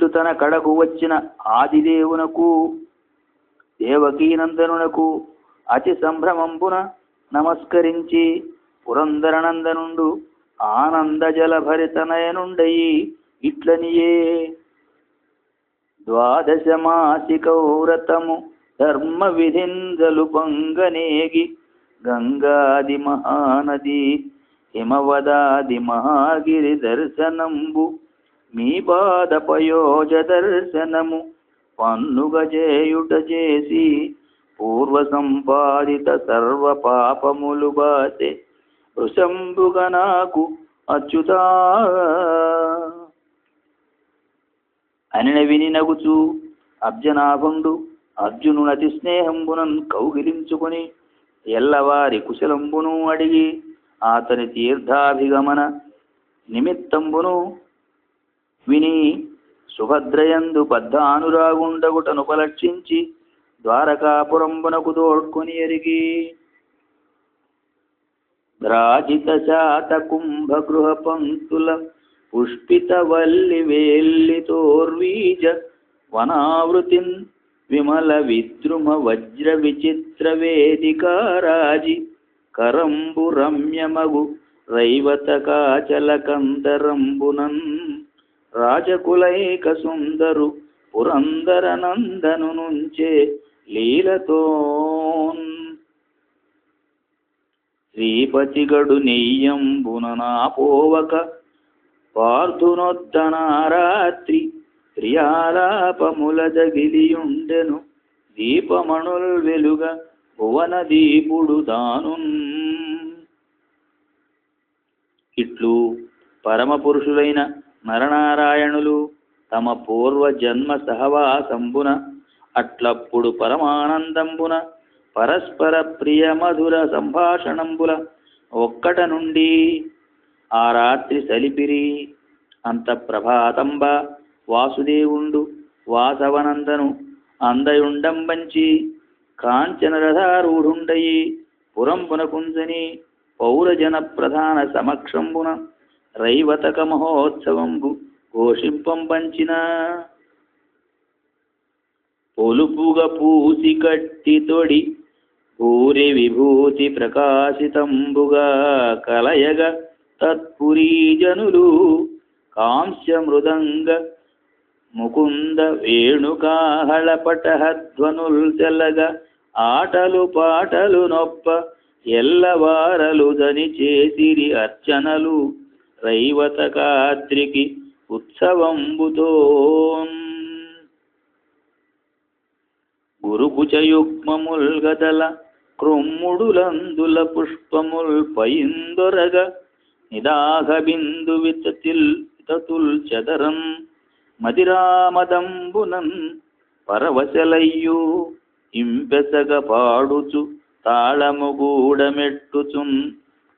ఇట్లు తన కడకు వచ్చిన ఆదిదేవునకు దేవకీనందనునకు అతి సంభ్రమంబున నమస్కరించి పురందరనందనుండు ఆనంద జలభరితనయనుండయి ఇట్లనియే. ద్వాదశమాసికౌరతము ధర్మ విధిందలు పొంగనేగి గంగాది మహానది హిమవదాది మహాగిరి దర్శనంబు మీ పాద పయోజ దర్శనము పన్నుగ చేయుట చేసి పూర్వ సంపాదిత సర్వ పాపములు బాసే వృషంబుగ నాకు అచ్యుతా. అనిన విని నగుచు అబ్జనాభుండు అర్జునునతి స్నేహంబునన్ కౌగిలించుకొని ఎల్లవారి కుశలంబును అడిగి అతని తీర్థాభిగమన నిమిత్తంబును విని సుభద్రయందు బద్ధానురాగుండగుటనుపలక్షించి ద్వారకాపురంబునకు తోడ్కొని ఎరిగి. రాజిత శాత కుంభ గృహ పంక్తుల పుష్పిత వల్లి వేల్లితోర్వీజ వనావృతిన్ విమల విద్రుమ వజ్ర విచిత్ర వేదికారాజి కరంబు రమ్యమగు రైవతకాచల కందరంబునన్ రాజకులైక సుందరు పురందర నందను నుంచే లీలతో శ్రీపతిగడు నెయ్యంబున పార్థునొద్దన పార్థునొద్దనారాత్రి ప్రియాలాపముల జగిలియుండెను దీపమణుల్ వెలుగ భువన దీపుడు దాను ఇట్లు పరమ పురుషులైన నరనారాయణులు తమ పూర్వ జన్మ సహవాసంబున అట్లప్పుడు పరమానందంబున పరస్పర ప్రియ మధుర సంభాషణంబుల ఒక్కట నుండి ఆ రాత్రి సలిపిరి. అంత ప్రభాతంబ వాసుదేవుండు వాసవనందను అందయుండంబంచి కాంచనరథారూఢుండయి పురంబున కుంజని పౌరజన ప్రధాన సమక్షంబున రైవతక మహోత్సవం ఘోషింపం పంచిన. పొలుపుగ పూసి కట్టి తొడి పూరి విభూతి ప్రకాశితంబుగా కలయగ తత్పురీజనులు కాంస్య మృదంగ ముకుంద వేణుకాహళ పటహధ్వనుల్ తెల్లగ ఆటలు పాటలు నొప్ప ఎల్లవారలు దని చేసిరి అర్చనలు రైవతకాద్రికి ఉత్సవంబుతో గురుకుచయుగ్మముల్ గదల క్రొమ్ముడులందుల పుష్పముల్ పయిందొరగ నిదాహ బిందు వితతిల్ వితతుల్ చదరం మదిరామదంబునన్ పరవశలయ్యు ఇంపెసగ పాడుచు తాళముగూడమెట్టుచున్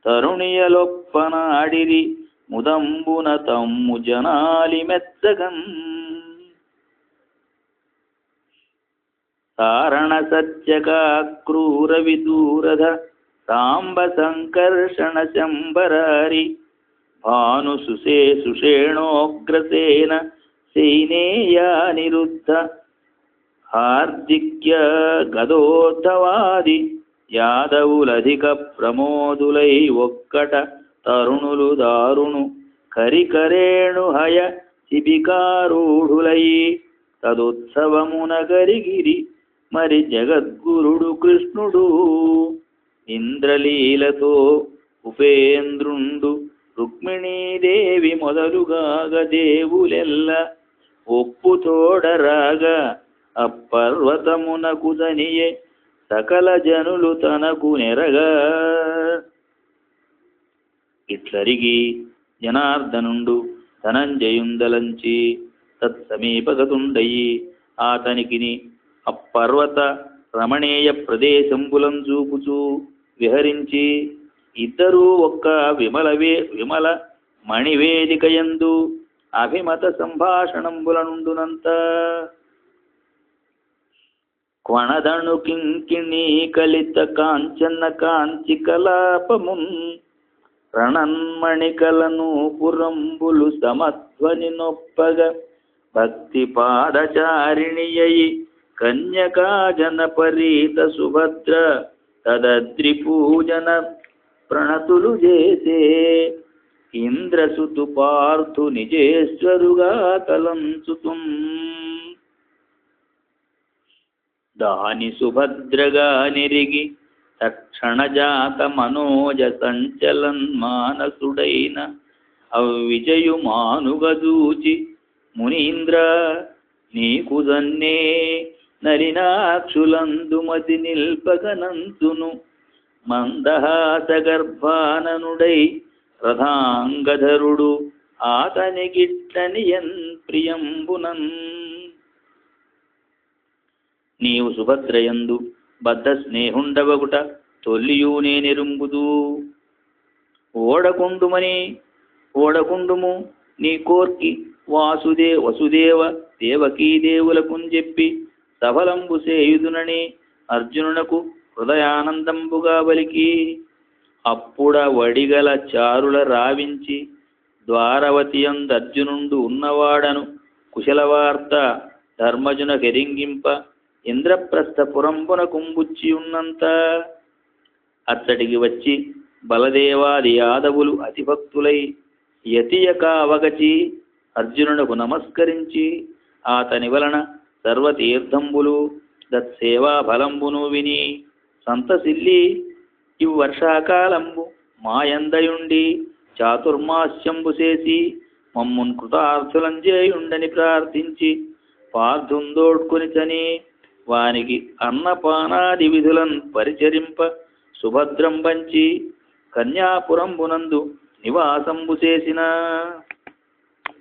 తరుణియలొప్పనాడిరి ముదంబున తమ్ము జనాలి మెత్తగన్ కారణ సత్యకాక్రూర విదూరధ సాంబ సంకర్షణ శంబరారి భాను సుసే సుషేణోగ్రసేన సైనేయా నిరుద్ధ హార్దిక్య గదోద్ధవాది యాదవులధిక ప్రమోదులై ఒక్కట తరుణులు దారుణు. కరికరేణు హయ శిబికారూఢులై. తదుత్సవమున గరిగిరి మరి జగద్గురుడు కృష్ణుడు. ఇంద్రలీలతో ఉపేంద్రుండు రుక్మిణీదేవి మొదలుగాగ దేవులెల్ల. ఒప్పుతోడరాగా అప్పర్వతమునకు దనియే సకల జనులు తనకు నెరగా. ఇట్లరిగి జనార్దనుండు ధనంజయుందలంచి తత్సమీపగతుండయి. ఆతనికిని అప్పర్వత రమణీయ ప్రదేశంబులం చూపుచూ విహరించి ఇద్దరూ ఒక్క విమలవే విమల మణివేదికయందు అభిమత సంభాషణంబులనుండునంత. నుండునంత కింకిణీ కలిత కాంచన కాంచి కలాపమున్ రణన్మణికలను పురంబులు సమధ్వని నొప్పగ భక్తి పాదచారిణియై కన్యకా జనపరీత సుభద్ర తదద్రి పూజన ప్రణతులు చేసే ఇంద్రసుతు పార్థు నిజేశ్వరుగా తలంచుతుం. దాని సుభద్రగా నిరిగి తక్షణజాత మనోజ సంచలన్ మానసుడైన అవ్విజయుమానుగదూచి మునీంద్ర నీకు దన్నే నలినాక్షులందుమతి నిల్పగనంతును మందహాసగర్భాననుడై రథాంగధరుడు ఆతనికిట్లని ఎన్ ప్రియంబునన్ నీవు సుభద్రయందు బద్ద స్నేహుండవగుట తొల్లియూనే నేనెరుంగుదు ఓడకుండుమని ఓడకుండుము నీ కోర్కి వాసుదే వసుదేవ దేవకీ దేవులకున్ చెప్పి సఫలంబు సేయుదునని అర్జునునకు హృదయానందంబుగా బలికి. అప్పుడ వడిగల చారుల రావించి ద్వారవతియందర్జునుండు ఉన్నవాడను కుశలవార్త ధర్మజున ఇంద్రప్రస్థ ఇంద్రప్రస్థపురంబున కుంబుచ్చి ఉన్నంత అచ్చటికి వచ్చి బలదేవాది యాదవులు అతిభక్తులై యతియక అవగచి అర్జునునకు నమస్కరించి ఆతని వలన సర్వతీర్థంబులు దత్సేవా ఫలంబును విని సంతసిల్లి ఇవ్ మాయందయుండి చాతుర్మాస్యంబు చేసి మమ్మున్ కృతార్థులంజేయుండని ప్రార్థించి పార్థుందోడ్కొని చని వానికి అన్నపానాది విధులను పరిచరింప సుభద్రం వంచి కన్యాపురంబునందు నివాసంబు చేసిన.